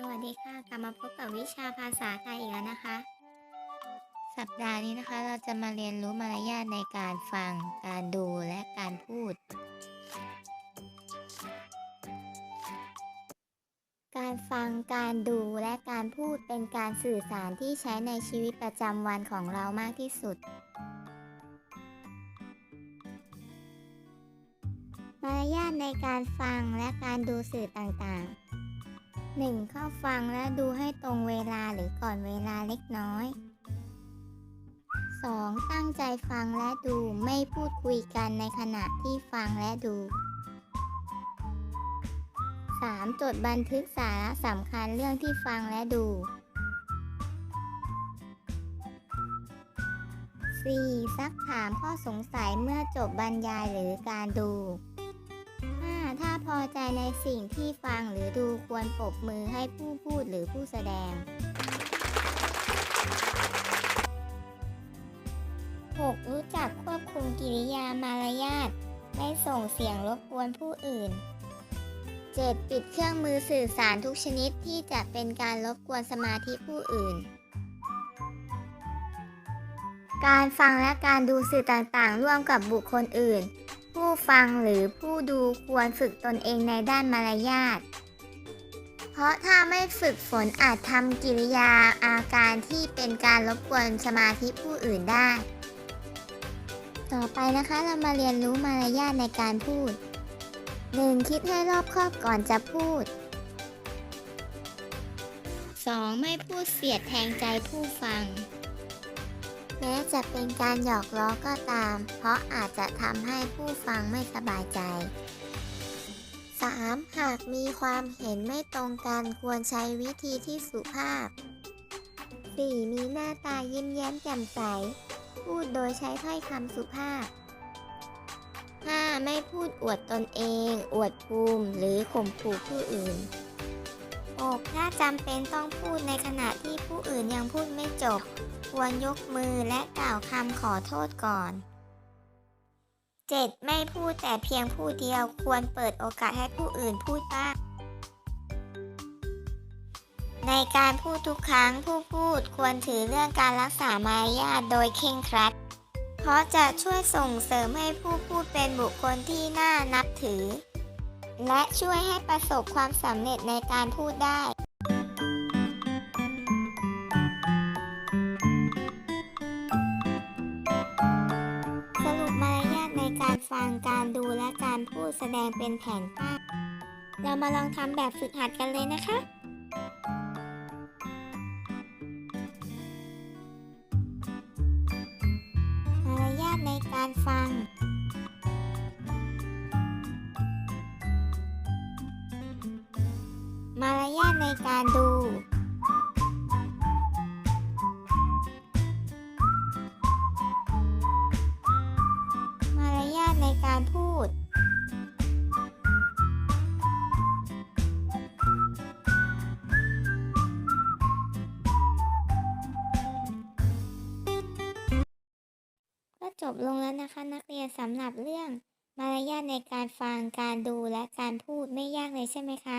สวัสดีค่ะ กลับมาพบกับวิชาภาษาไทยอีกแล้วนะคะ สัปดาห์นี้นะคะเราจะมาเรียนรู้มารยาทในการฟัง การดูและการพูด การฟังการดูและการพูดเป็นการสื่อสารที่ใช้ในชีวิตประจำวันของเรามากที่สุดมารยาทในการฟังและการดูสื่อต่างๆ 1. เข้าฟังและดูให้ตรงเวลาหรือก่อนเวลาเล็กน้อย 2. ตั้งใจฟังและดูไม่พูดคุยกันในขณะที่ฟังและดู 3. จดบันทึกสาระสำคัญเรื่องที่ฟังและดู 4. ซักถามข้อสงสัยเมื่อจบบรรยายหรือการดู พอใจในสิ่งที่ฟังหรือดูควรปรบมือให้ผู้พูดหรือผู้แสดง 6. รู้จักควบคุมกิริยามารยาทไม่ส่งเสียงรบกวนผู้อื่น 7. ปิดเครื่องมือสื่อสารทุกชนิดที่จะเป็นการรบกวนสมาธิผู้อื่น การฟังและการดูสื่อต่างๆ ร่วมกับบุคคลอื่น ฟังหรือผู้ดูควรฝึกตนเองในด้านมารยาท เพราะถ้าไม่ฝึกฝนอาจทำกิริยาอาการที่เป็นการรบกวนสมาธิผู้อื่นได้ ต่อไปนะคะเรามาเรียนรู้มารยาทในการพูด 1. คิดให้รอบคอบก่อนจะพูด 2. ไม่พูดเสียดแทงใจผู้ฟัง แม้จะเป็นการหยอกล้อก็ตาม เพราะอาจจะทำให้ผู้ฟังไม่สบายใจ 3. หากมีความเห็นไม่ตรงกันควรใช้วิธีที่สุภาพ 4. มีหน้าตายิ้มแย้มแจ่มใส พูดโดยใช้ถ้อยคำสุภาพ 5. ไม่พูดอวดตนเอง อวดภูมิ หรือข่มขู่ผู้อื่น 6. ถ้าจำเป็นต้องพูดในขณะที่ผู้อื่นยังพูดไม่จบ ควรยกมือและกล่าวคำขอโทษก่อน 7. ไม่พูดแต่เพียงผู้เดียวควรเปิดโอกาสให้ผู้อื่นพูดบ้าง ในการพูดทุกครั้งผู้พูดควรถือเรื่องการรักษามารยาทโดยเคร่งครัด เพราะจะช่วยส่งเสริมให้ผู้พูดเป็นบุคคลที่น่านับถือ และช่วยให้ประสบความสำเร็จในการพูดได้ สรุปมารยาทในการฟังการดูและการพูดแสดงเป็นแผนภาพเรามาลองทำแบบฝึกหัดกันเลยนะคะมารยาทในการฟัง การดูมารยาทในการพูด ก็จบลงแล้วนะคะนักเรียนสำหรับเรื่อง มารยาทในการฟังการดูและการพูดไม่ยากเลยใช่ไหมคะ